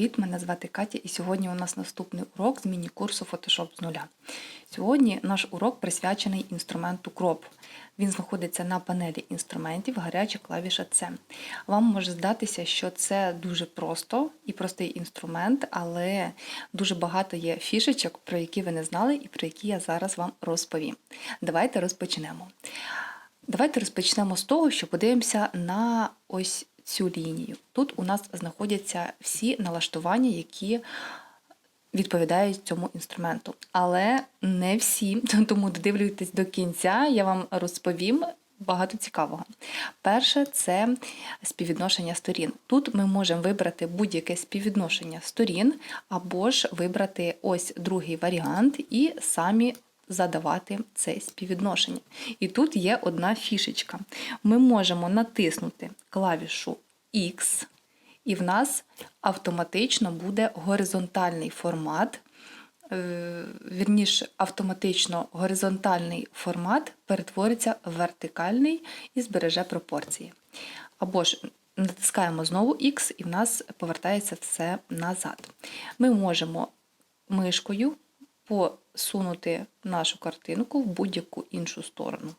Привіт, мене звати Катя, і сьогодні у нас наступний урок з міні-курсу Photoshop з нуля. Сьогодні наш урок присвячений інструменту Crop. Він знаходиться на панелі інструментів, гаряча клавіша C. Вам може здатися, що це дуже просто і простий інструмент, але дуже багато є фішечок, про які ви не знали і про які я зараз вам розповім. Давайте розпочнемо. Давайте розпочнемо з того, що подивимося на ось цю лінію. Тут у нас знаходяться всі налаштування, які відповідають цьому інструменту. Але не всі, тому додивлюйтесь до кінця, я вам розповім. Багато цікавого. Перше це співвідношення сторін. Тут ми можемо вибрати будь-яке співвідношення сторін, або ж вибрати ось другий варіант і самі задавати це співвідношення. І тут є одна фішечка. Ми можемо натиснути клавішу X, і в нас автоматично буде горизонтальний формат. е, Вірніше, автоматично горизонтальний формат перетвориться в вертикальний і збереже пропорції. Або ж натискаємо знову X, і в нас повертається все назад. Ми можемо мишкою посунути нашу картинку в будь-яку іншу сторону.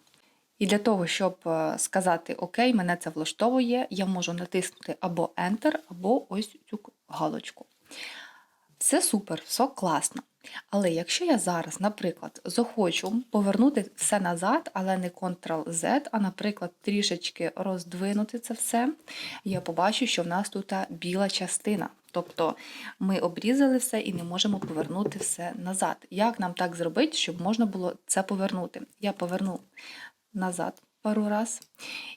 І для того, щоб е, сказати Окей, мене це влаштовує, я можу натиснути або Enter, або ось цю галочку. Все супер, все класно. Але якщо я зараз, наприклад, захочу повернути все назад, але не Ctrl-Z, а, наприклад, трішечки роздвинути це все, я побачу, що в нас тут біла частина. Тобто ми обрізали все і не можемо повернути все назад. Як нам так зробити, щоб можна було це повернути? Я поверну назад пару раз.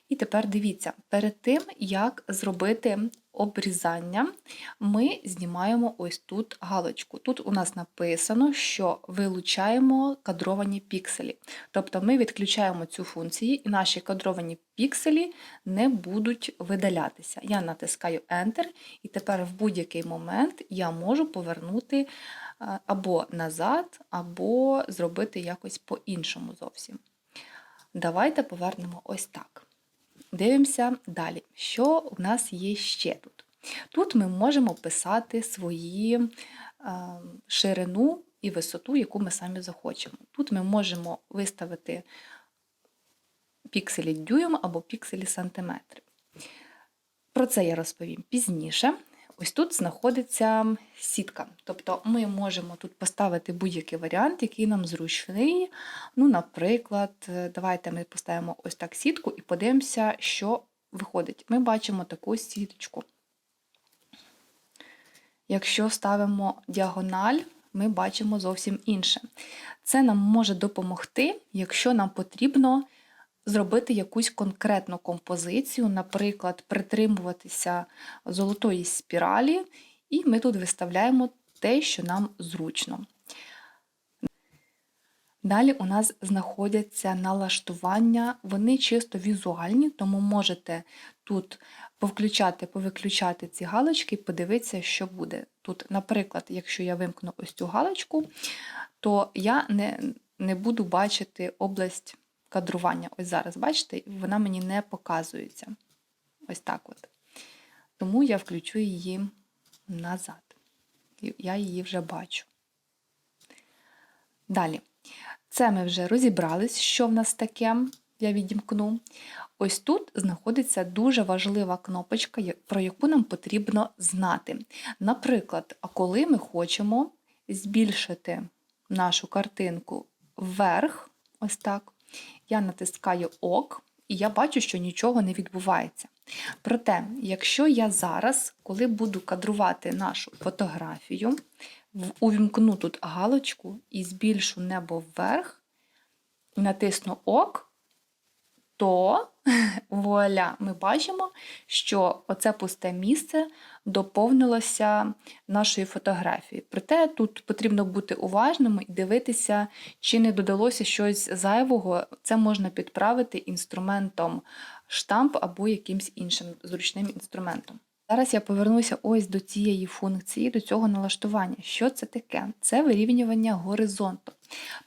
І тепер дивіться, перед тим, як зробити обрізання, ми знімаємо ось тут галочку. Тут у нас написано, що вилучаємо кадровані пікселі. Тобто ми відключаємо цю функцію, і наші кадровані пікселі не будуть видалятися. Я натискаю Enter, і тепер в будь-який момент я можу повернути е, або назад, або зробити якось по-іншому зовсім. Давайте повернемо ось так. Дивимося далі, що у нас є ще тут. Тут ми можемо писати свої е, ширину і висоту, яку ми самі захочемо. Тут ми можемо виставити пікселі дюйм або пікселі сантиметри. Про це я розповім пізніше. Ось тут знаходиться сітка. Тобто ми можемо тут поставити будь-який варіант, який нам зручний. Ну, Наприклад, давайте ми поставимо ось так сітку і подивимося, що виходить. Ми бачимо таку сіточку. Якщо ставимо діагональ, ми бачимо зовсім інше. Це нам може допомогти, якщо нам потрібно зробити якусь конкретну композицію, наприклад, притримуватися золотої спіралі, і ми тут виставляємо те, що нам зручно. Далі у нас знаходяться налаштування, вони чисто візуальні, тому можете тут повключати, повиключати ці галочки і подивитися, що буде. Тут, наприклад, якщо я вимкну ось цю галочку, то я не, не буду бачити область кадрування. Ось зараз, бачите, вона мені не показується. Ось так от. Тому я включу її назад. Я її вже бачу. Далі. Це ми вже розібрались, що в нас таке. Я відімкну. Ось тут знаходиться дуже важлива кнопочка, про яку нам потрібно знати. Наприклад, коли ми хочемо збільшити нашу картинку вверх, ось так, я натискаю ОК, і я бачу, що нічого не відбувається. Проте, якщо я зараз, коли буду кадрувати нашу фотографію, увімкну тут галочку і збільшу небо вверх, натисну ОК, то вуаля, ми бачимо, що оце пусте місце доповнилося нашої фотографії. Проте тут потрібно бути уважним і дивитися, чи не додалося щось зайвого. Це можна підправити інструментом штамп або якимсь іншим зручним інструментом. Зараз я повернуся ось до цієї функції, до цього налаштування. Що це таке? Це вирівнювання горизонту.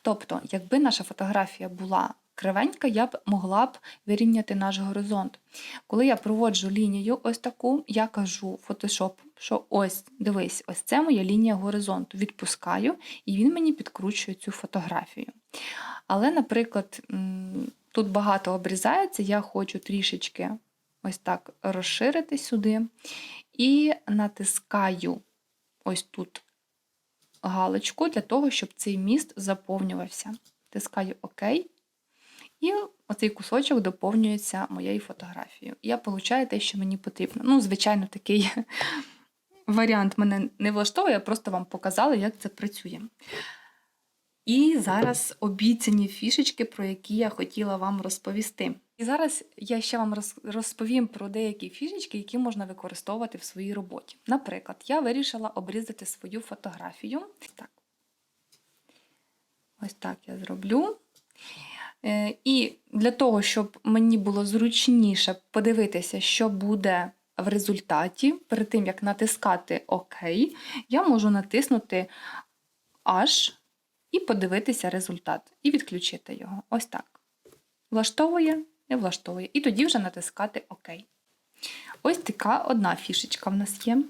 Тобто, якби наша фотографія була кривенька, я б могла б вирівняти наш горизонт. Коли я проводжу лінію ось таку, я кажу Photoshop, що ось, дивись, ось це моя лінія горизонту. Відпускаю, і він мені підкручує цю фотографію. Але, наприклад, тут багато обрізається, я хочу трішечки ось так розширити сюди. І натискаю ось тут галочку для того, щоб цей міст заповнювався. Тискаю ОК. І оцей кусочок доповнюється моєю фотографією. Я получаю те, що мені потрібно. Ну, звичайно, такий варіант мене не влаштовує, я просто вам показала, як це працює. І зараз обіцяні фішечки, про які я хотіла вам розповісти. І зараз я ще вам розповім про деякі фішечки, які можна використовувати в своїй роботі. Наприклад, я вирішила обрізати свою фотографію. Так. Ось так я зроблю. Е, і для того, щоб мені було зручніше подивитися, що буде в результаті, перед тим, як натискати ОК, я можу натиснути H і подивитися результат, і відключити його. Ось так. Влаштовує, не влаштовує. І тоді вже натискати ОК. Ось така одна фішечка в нас є.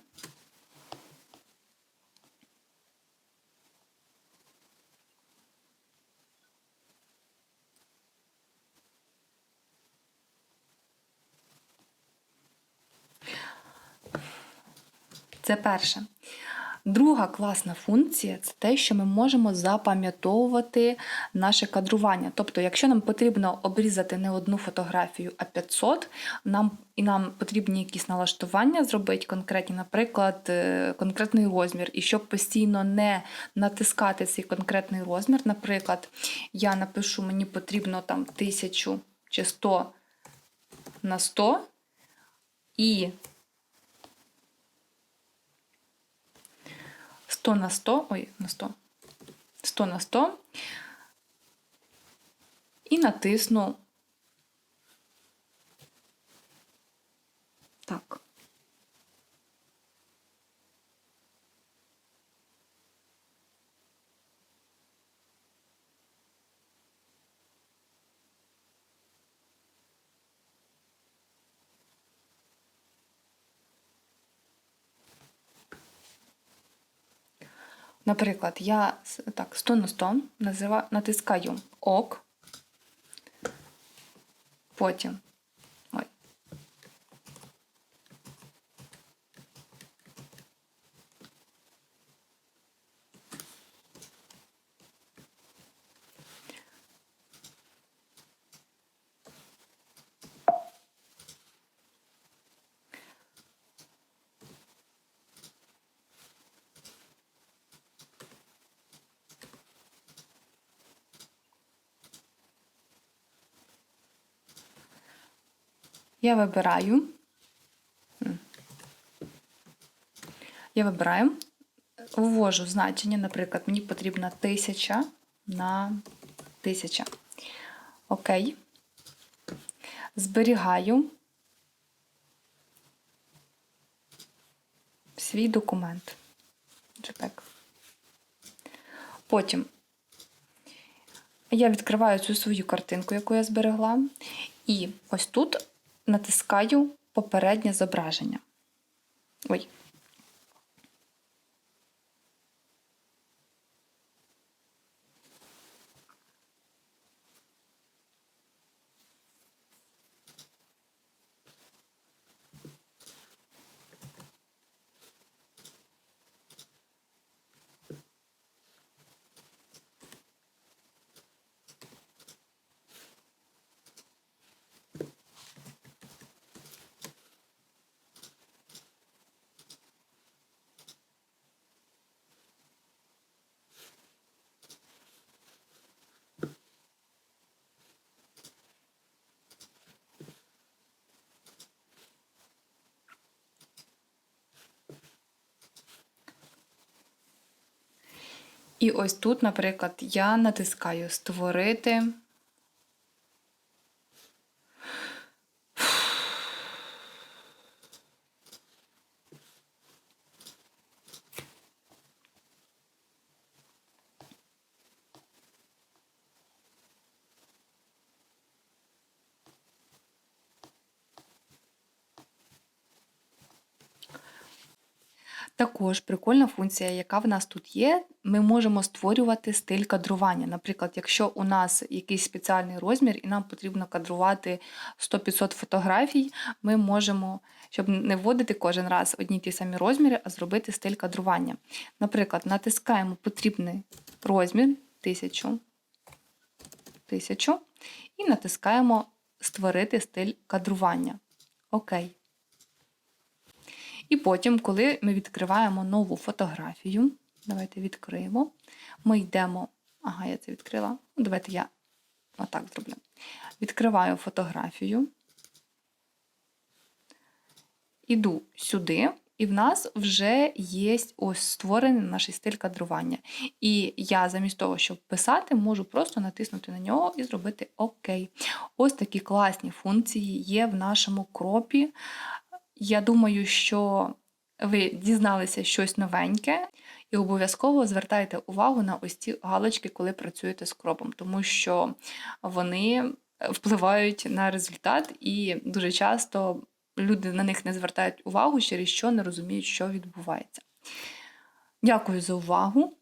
Це перше. Друга класна функція це те, що ми можемо запам'ятовувати наше кадрування. Тобто, якщо нам потрібно обрізати не одну фотографію, а 500, нам і нам потрібні якісь налаштування зробити конкретні, наприклад, е, конкретний розмір. І щоб постійно не натискати цей конкретний розмір, наприклад, я напишу, мені потрібно там 1000 чи 100 на 100, і 100 на 100, ой, на 100, 100 на 100 і натисну так. Наприклад, я так, 100 на 100 називаю, натискаю ок, потім ой, Я вибираю. Я вибираю, ввожу значення, наприклад, мені потрібна тисяча на тисяча. Окей. Зберігаю свій документ. JPEG. Потім я відкриваю цю свою картинку, яку я зберегла, і ось тут натискаю попереднє зображення. Ой. І ось тут, наприклад, я натискаю Створити. Також прикольна функція, яка в нас тут є, ми можемо створювати стиль кадрування. Наприклад, якщо у нас якийсь спеціальний розмір і нам потрібно кадрувати 100-500 фотографій, ми можемо, щоб не вводити кожен раз одні ті самі розміри, а зробити стиль кадрування. Наприклад, натискаємо потрібний розмір 1000, 1000 і натискаємо Створити стиль кадрування. Окей. І потім, коли ми відкриваємо нову фотографію, давайте відкриємо. Ми йдемо. Ага, я це відкрила. Давайте я отак зроблю. Відкриваю фотографію. Іду сюди, і в нас вже є ось створений наш стиль кадрування. І я замість того, щоб писати, можу просто натиснути на нього і зробити ОК. Ось такі класні функції є в нашому кропі. Я думаю, що ви дізналися щось новеньке, і обов'язково звертайте увагу на ось ці галочки, коли працюєте з кропом, тому що вони впливають на результат, і дуже часто люди на них не звертають увагу, через що не розуміють, що відбувається. Дякую за увагу!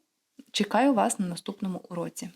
Чекаю вас на наступному уроці.